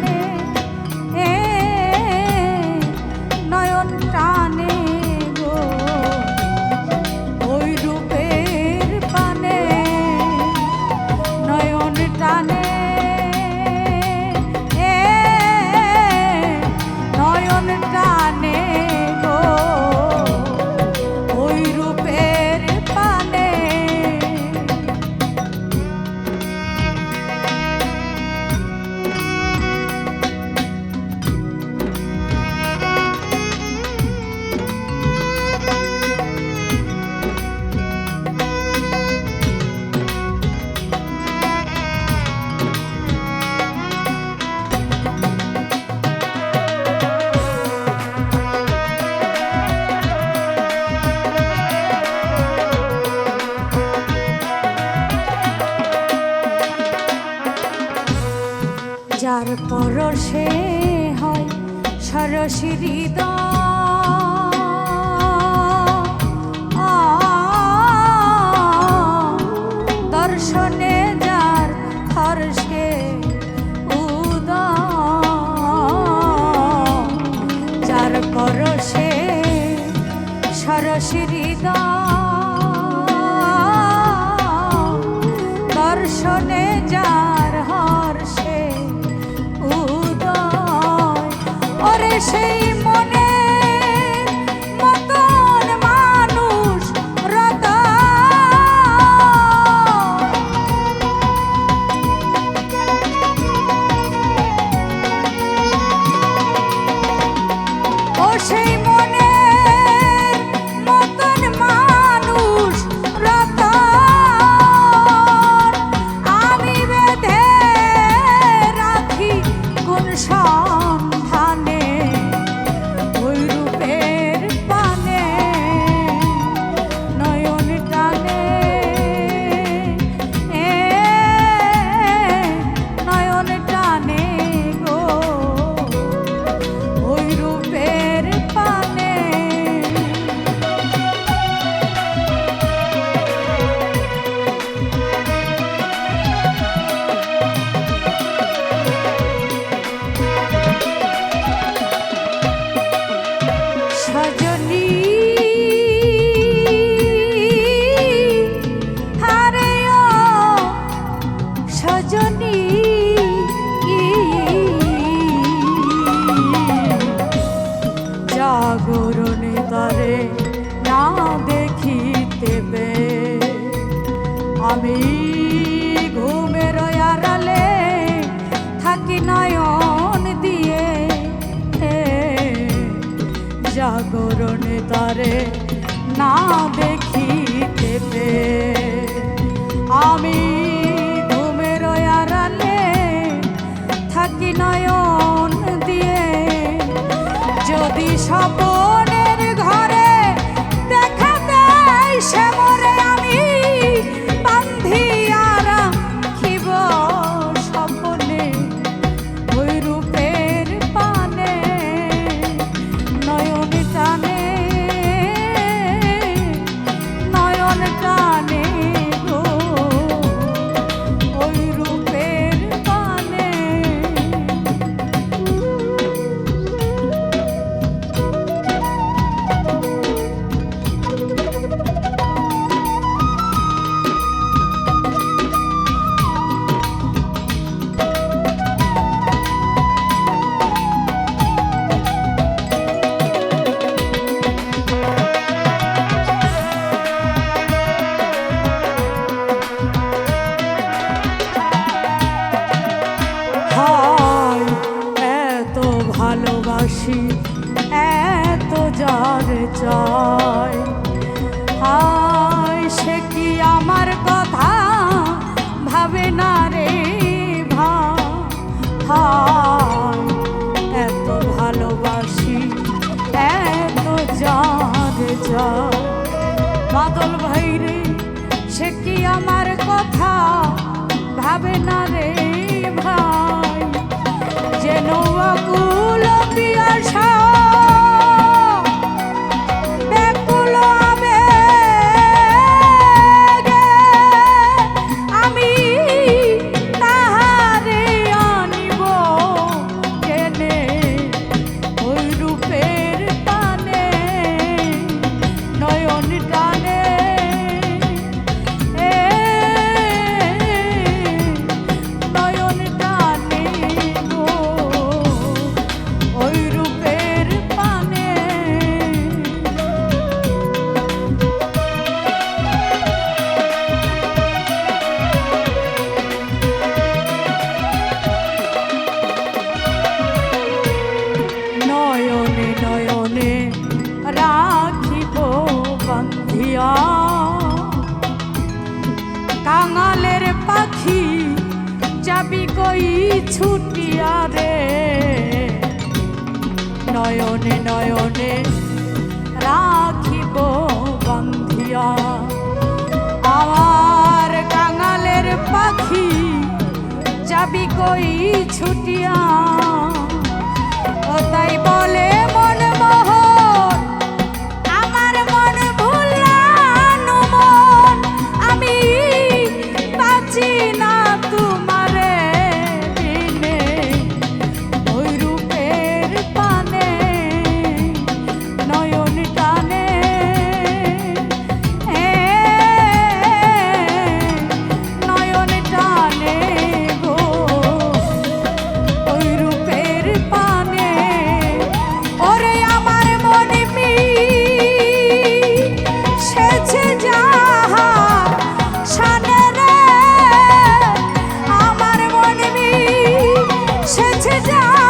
নয়ন সরসী দর্শনে যার হর্ষে উদ যার পরশে সরসী দর্শনে যার mexer. সজনী জাগরণে তারে না দেখিতে পে, আমি ঘুমের আড়ালে থাকি নয়ন দিয়ে। জাগরণে তারে না দেখিতে পে, আমি যার চাই হায়, সে কি আমার কথা ভাবে না রে ভা? হায়, এত ভালোবাসি, এত যার চাই বাদল ভাই রে, সে কি আমার কথা ভাবে না রে ভাই? যেন আকুল পিয়াসা কাঙালের পাখি, যাবি কই ছুটিয়া রে? নয়নে নয়নে রাখিব বন্ধিয়া। আমার কাঙালের পাখি, যাবি কই ছুটিয়া? না তুমি 谢谢啊。